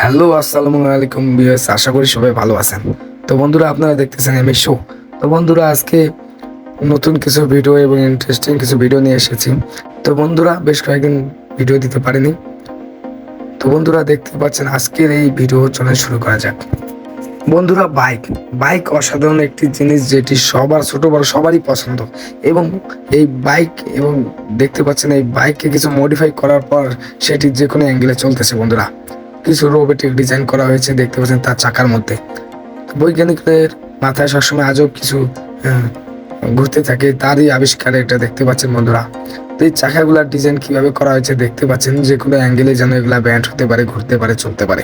Hello, আসসালামু আলাইকুম BS আশা করি সবাই ভালো আছেন। তো বন্ধুরা, আপনারা দেখতেছেন এম শো। তো বন্ধুরা, আজকে নতুন কিছু ভিডিও এবং ইন্টারেস্টিং কিছু ভিডিও নিয়ে এসেছি। তো বন্ধুরা, বেশ কয়েকদিন ভিডিও দিতে পারিনি। তো বন্ধুরা, দেখতে পাচ্ছেন, আজকের এই ভিডিও চলে শুরু করা যাক। বন্ধুরা বাইক বাইক অসাধারণ একটি জিনিস যেটি সবার, ছোট বড় সবারই পছন্দ। এবং এই বাইক এবং দেখতে পাচ্ছেন, এই বাইককে কিছু মডিফাই করার পর সেটি যে কোনো অ্যাঙ্গেলে চলতেছে, বন্ধুরা। কিছু রোবোটিক ডিজাইন করা হয়েছে, দেখতে পাচ্ছেন তার চাকার মধ্যে। বৈজ্ঞানিকদের মাথায় সবসময় আজব কিছু ঘুরতে থাকে, তারই আবিষ্কার এটা দেখতে পাচ্ছেন বন্ধুরা। তো এই চাকাগুলার ডিজাইন কীভাবে করা হয়েছে দেখতে পাচ্ছেন, যে কোনো অ্যাঙ্গেলে যেন এগুলা ব্যান্ড হতে পারে, ঘুরতে পারে, চলতে পারে।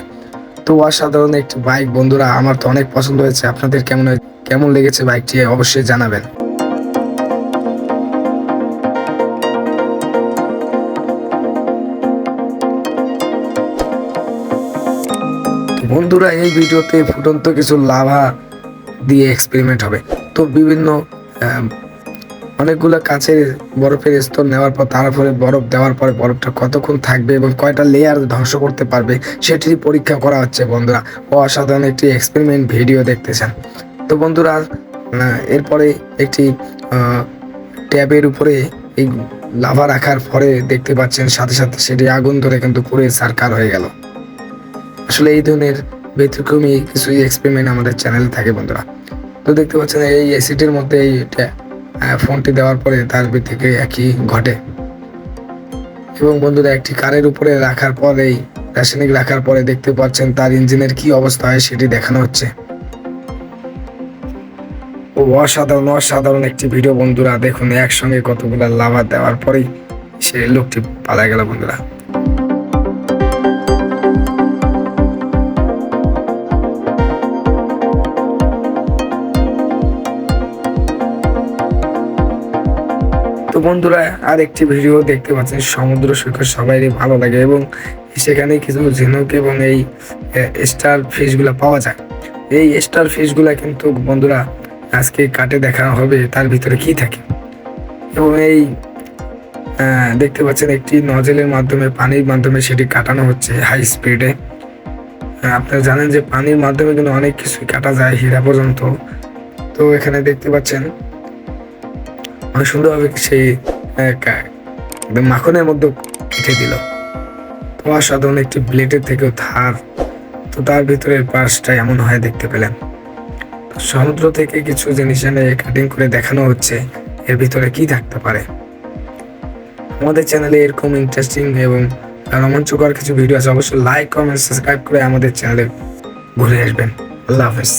তো অসাধারণ একটি বাইক বন্ধুরা, আমার তো অনেক পছন্দ হয়েছে, আপনাদের কেমন কেমন লেগেছে বাইকটি অবশ্যই জানাবেন। বন্ধুরা, এই ভিডিওতে ফুটন্ত কিছু লাভা দিয়ে এক্সপেরিমেন্ট হবে। তো বিভিন্ন অনেকগুলো কাছের বরফের স্তর নেওয়ার পর তারপরে বরফ দেওয়ার পরে বরফটা কতক্ষণ থাকবে এবং কয়টা লেয়ার ধ্বংস করতে পারবে সেটির পরীক্ষা করা হচ্ছে বন্ধুরা। অসাধারণ একটি এক্সপেরিমেন্ট ভিডিও দেখতেছেন। তো বন্ধুরা এরপরে একটি ট্যাবের উপরে এই লাভা রাখার পরে দেখতে পাচ্ছেন, সাথে সাথে সেটি আগুন ধরে কিন্তু পুরো সার্কার হয়ে গেল। আসলে এই ধরনের ব্যতিক্রমী কিছু এক্সপেরিমেন্ট আমাদের চ্যানেলে থাকে বন্ধুরা। তো দেখতে পাচ্ছেন এই অ্যাসিডের মধ্যে এই ফোনটি দেওয়ার পরে তার থেকে একই ঘটে। এবং বন্ধুরা একটি কারের উপরে রাখার পর এই রাসায়নিক রাখার পরে দেখতে পাচ্ছেন তার ইঞ্জিনের কি অবস্থা হয় সেটি দেখানো হচ্ছে। ও অসাধারণ অসাধারণ একটি ভিডিও বন্ধুরা, দেখুন একসঙ্গে কতগুলো লাভা দেওয়ার পরেই সে লোকটি পালা গেল বন্ধুরা। তো বন্ধুরা আর একটি ভিডিও দেখতে পাচ্ছেন, সমুদ্র সৈকত সবাইরই ভালো লাগে এবং সেখানে কিছু ঝিনুক এবং এই স্টার ফিশগুলো পাওয়া যায়। এই স্টার ফিশগুলো কিন্তু বন্ধুরা, আজকে কাটে দেখা হবে, তার ভিতরে কি থাকে? এবং এই দেখতে পাচ্ছেন একটি নজেলের মাধ্যমে, পানির মাধ্যমে সেটি কাটানো হচ্ছে হাই স্পিডে আপনারা জানেন যে পানির মাধ্যমে কিন্তু অনেক কিছু কাটা যায় হীরা পর্যন্ত। তো এখানে দেখতে পাচ্ছেন অনেক সুন্দরভাবে সেই একদম মাখনের মধ্যে কেটে দিল। তো অসাধারণ একটি ব্লেডের থেকেও ধার। তো তার ভিতরের পাশটা এমন হয় দেখতে পেলেন। সমুদ্র থেকে কিছু জিনিস এনে কাটিং করে দেখানো হচ্ছে, এর ভিতরে কি থাকতে পারে। আমাদের চ্যানেলে এরকম ইন্টারেস্টিং এবং রোমাঞ্চকর কিছু ভিডিও আছে, অবশ্যই লাইক কমেন্ট সাবস্ক্রাইব করে আমাদের চ্যানেলে ঘুরে আসবেন। আল্লাহ হাফেজ।